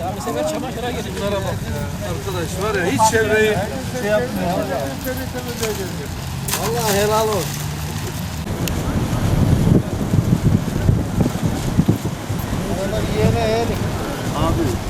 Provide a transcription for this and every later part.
Ya bir sefer çamaşıra gidin. Arkadaş var ya hiç çevreyi şey yapmıyor. Allah helal olsun. Abi.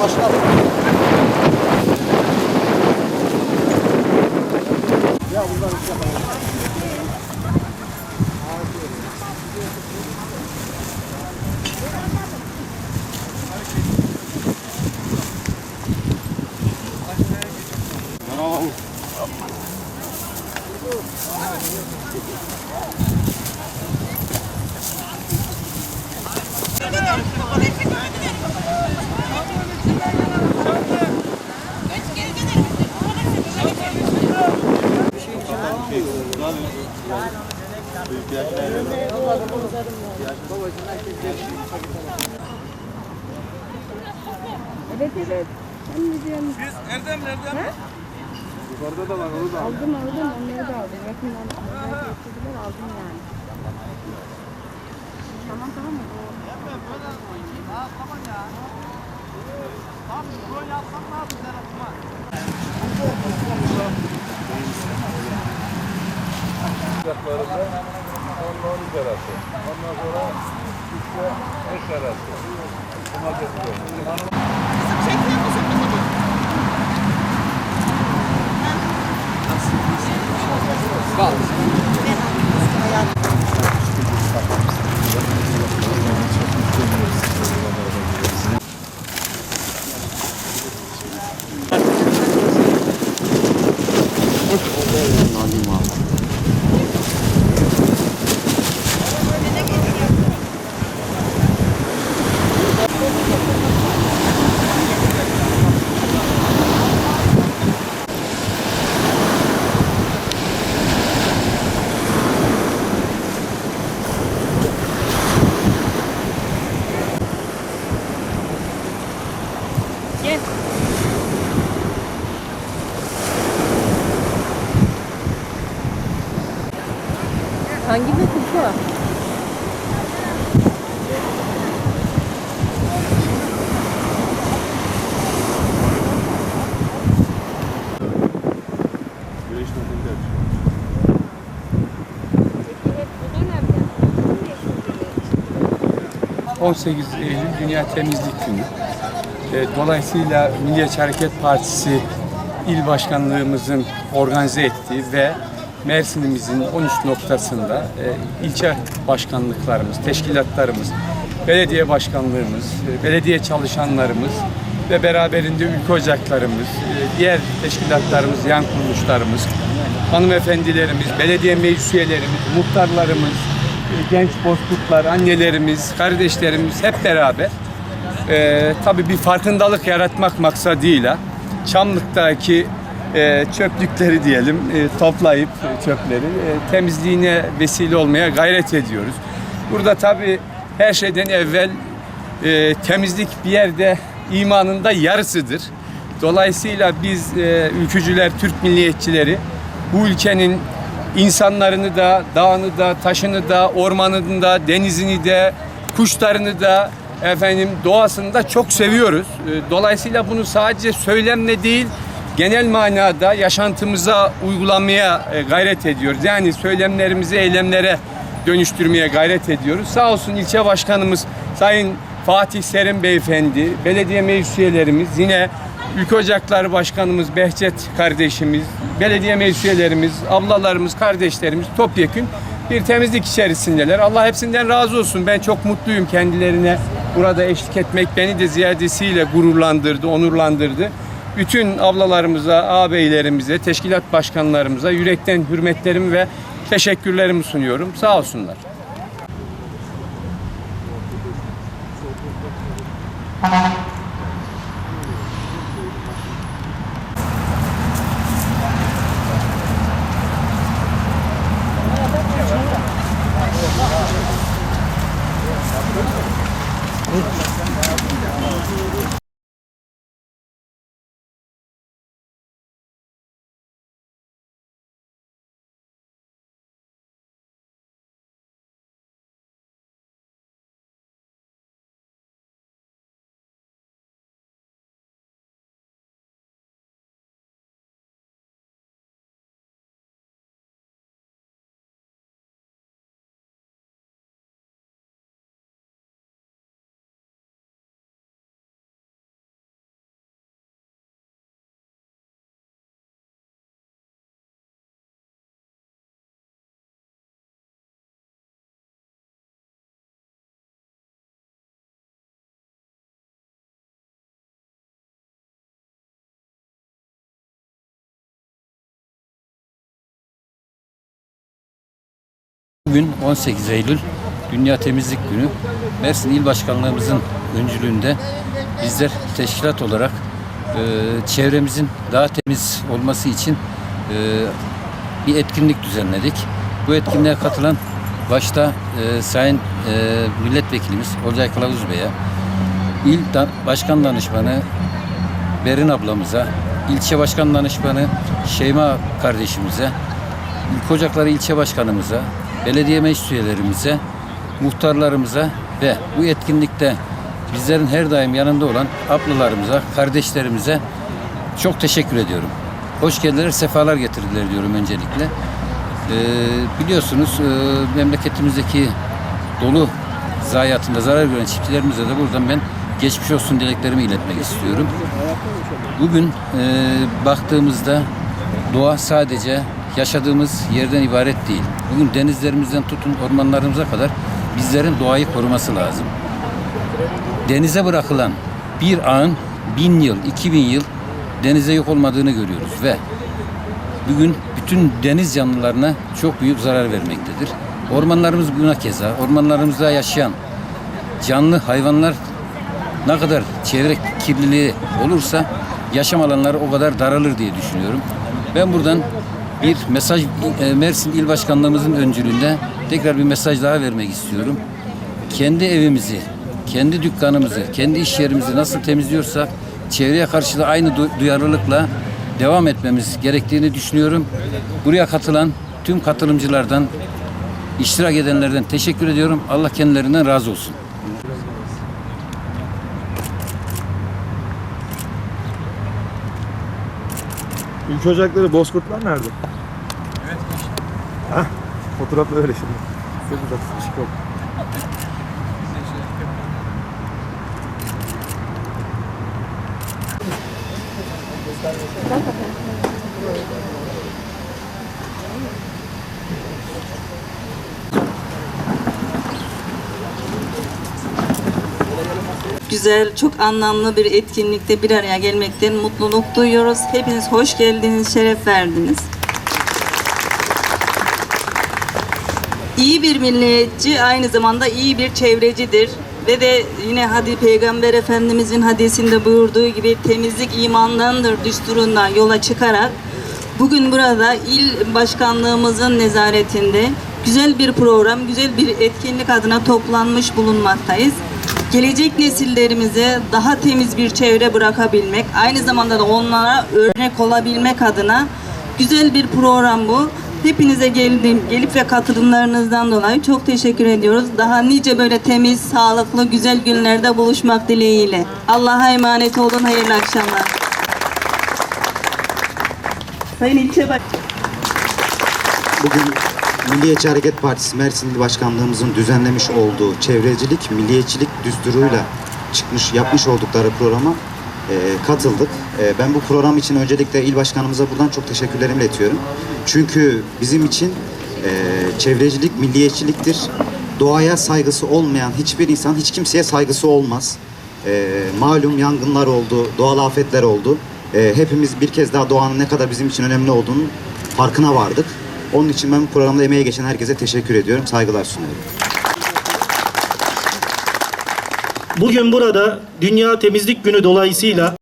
Başkanım. Ya bunlar bir şey yapalım. Evet evet. Ben de diyorum. Siz Erdem nereden? Ha? Yukarıda da var onu da. Aldım aldım onları da aldım. Bakın onları getirdiler aldım yani. Tamam tamam mı? Sıcaklarında 10 arası. Ondan sonra 3 5 arası. Cumartesi günü. Gel. 18 Eylül Dünya Temizlik Günü. E, Dolayısıyla Milliyetçi Hareket Partisi il başkanlığımızın organize ettiği ve Mersin'imizin 13 noktasında e, ilçe başkanlıklarımız, teşkilatlarımız, belediye başkanlığımız, e, belediye çalışanlarımız ve beraberinde ülke ocaklarımız, diğer teşkilatlarımız, yan kuruluşlarımız, hanımefendilerimiz, belediye meclis üyelerimiz, muhtarlarımız, genç bozkurtlar, annelerimiz, kardeşlerimiz hep beraber e, tabii bir farkındalık yaratmak maksadıyla Çamlık'taki e, çöplükleri diyelim e, toplayıp çöpleri e, temizliğine vesile olmaya gayret ediyoruz. Burada tabii her şeyden evvel e, temizlik bir yerde imanın da yarısıdır. Dolayısıyla biz e, ülkücüler, Türk milliyetçileri bu ülkenin insanlarını da, dağını da, taşını da, ormanını da, denizini de, kuşlarını da efendim doğasını da çok seviyoruz. E, Dolayısıyla bunu sadece söylemle değil genel manada yaşantımıza uygulamaya e, gayret ediyoruz. Yani söylemlerimizi eylemlere dönüştürmeye gayret ediyoruz. Sağ olsun ilçe başkanımız Sayın Fatih Serin Beyefendi, belediye meclis üyelerimiz, yine Ülke Ocakları Başkanımız Behçet kardeşimiz, belediye meclis üyelerimiz, ablalarımız, kardeşlerimiz topyekün bir temizlik içerisindeler. Allah hepsinden razı olsun. Ben çok mutluyum kendilerine burada eşlik etmek beni de ziyadesiyle gururlandırdı, onurlandırdı. Bütün ablalarımıza, ağabeylerimize, teşkilat başkanlarımıza yürekten hürmetlerimi ve teşekkürlerimi sunuyorum. Sağ olsunlar. Bugün 18 Eylül Dünya Temizlik Günü. Mersin İl Başkanlığımızın öncülüğünde bizler teşkilat olarak e, çevremizin daha temiz olması için e, bir etkinlik düzenledik. Bu etkinliğe katılan başta e, Sayın e, Milletvekilimiz Olcay Kılavuz Bey'e, İl da, Başkan Danışmanı Berin ablamıza, ilçe başkan danışmanı Şeyma kardeşimize, Ülke Ocakları ilçe başkanımıza, belediye meclis üyelerimize, muhtarlarımıza ve bu etkinlikte bizlerin her daim yanında olan ablalarımıza, kardeşlerimize çok teşekkür ediyorum. Hoş geldiler, sefalar getirdiler diyorum öncelikle. Ee, biliyorsunuz e, memleketimizdeki dolu zayiatında zarar gören çiftçilerimize de buradan ben geçmiş olsun dileklerimi iletmek istiyorum. Bugün e, baktığımızda doğa sadece yaşadığımız yerden ibaret değil. Bugün denizlerimizden tutun ormanlarımıza kadar bizlerin doğayı koruması lazım. Denize bırakılan bir ağın bin yıl, iki bin yıl denize yok olmadığını görüyoruz ve bugün bütün deniz canlılarına çok büyük zarar vermektedir. Ormanlarımız buna keza, ormanlarımızda yaşayan canlı hayvanlar ne kadar çevre kirliliği olursa yaşam alanları o kadar daralır diye düşünüyorum. Ben buradan bir mesaj e, Mersin İl Başkanlığımızın öncülüğünde tekrar bir mesaj daha vermek istiyorum. Kendi evimizi, kendi dükkanımızı, kendi iş yerimizi nasıl temizliyorsak çevreye karşı da aynı du- duyarlılıkla devam etmemiz gerektiğini düşünüyorum. Buraya katılan tüm katılımcılardan, iştirak edenlerden teşekkür ediyorum. Allah kendilerinden razı olsun. Ülke Ocakları Bozkurtlar nerede? Evet. Hah, fotoğrafla öyle şimdi. Size burada sıkışık oldu. Güzel, çok anlamlı bir etkinlikte bir araya gelmekten mutluluk duyuyoruz. Hepiniz hoş geldiniz, şeref verdiniz. İyi bir milliyetçi aynı zamanda iyi bir çevrecidir. Ve de yine hadi Peygamber Efendimizin hadisinde buyurduğu gibi temizlik imandandır düsturundan yola çıkarak bugün burada il başkanlığımızın nezaretinde güzel bir program, güzel bir etkinlik adına toplanmış bulunmaktayız gelecek nesillerimize daha temiz bir çevre bırakabilmek, aynı zamanda da onlara örnek olabilmek adına güzel bir program bu. Hepinize geldim, gelip ve katılımlarınızdan dolayı çok teşekkür ediyoruz. Daha nice böyle temiz, sağlıklı, güzel günlerde buluşmak dileğiyle. Allah'a emanet olun. Hayırlı akşamlar. Sayın İlçe. Bugün Milliyetçi Hareket Partisi Mersin Başkanlığımızın düzenlemiş olduğu çevrecilik, milliyetçilik düsturuyla çıkmış, yapmış oldukları programa e, katıldık. E, ben bu program için öncelikle il başkanımıza buradan çok teşekkürlerimi iletiyorum. Çünkü bizim için e, çevrecilik, milliyetçiliktir. Doğaya saygısı olmayan hiçbir insan, hiç kimseye saygısı olmaz. E, malum yangınlar oldu, doğal afetler oldu. E, hepimiz bir kez daha doğanın ne kadar bizim için önemli olduğunun farkına vardık. Onun için ben bu programda emeğe geçen herkese teşekkür ediyorum. Saygılar sunuyorum. Bugün burada Dünya Temizlik Günü dolayısıyla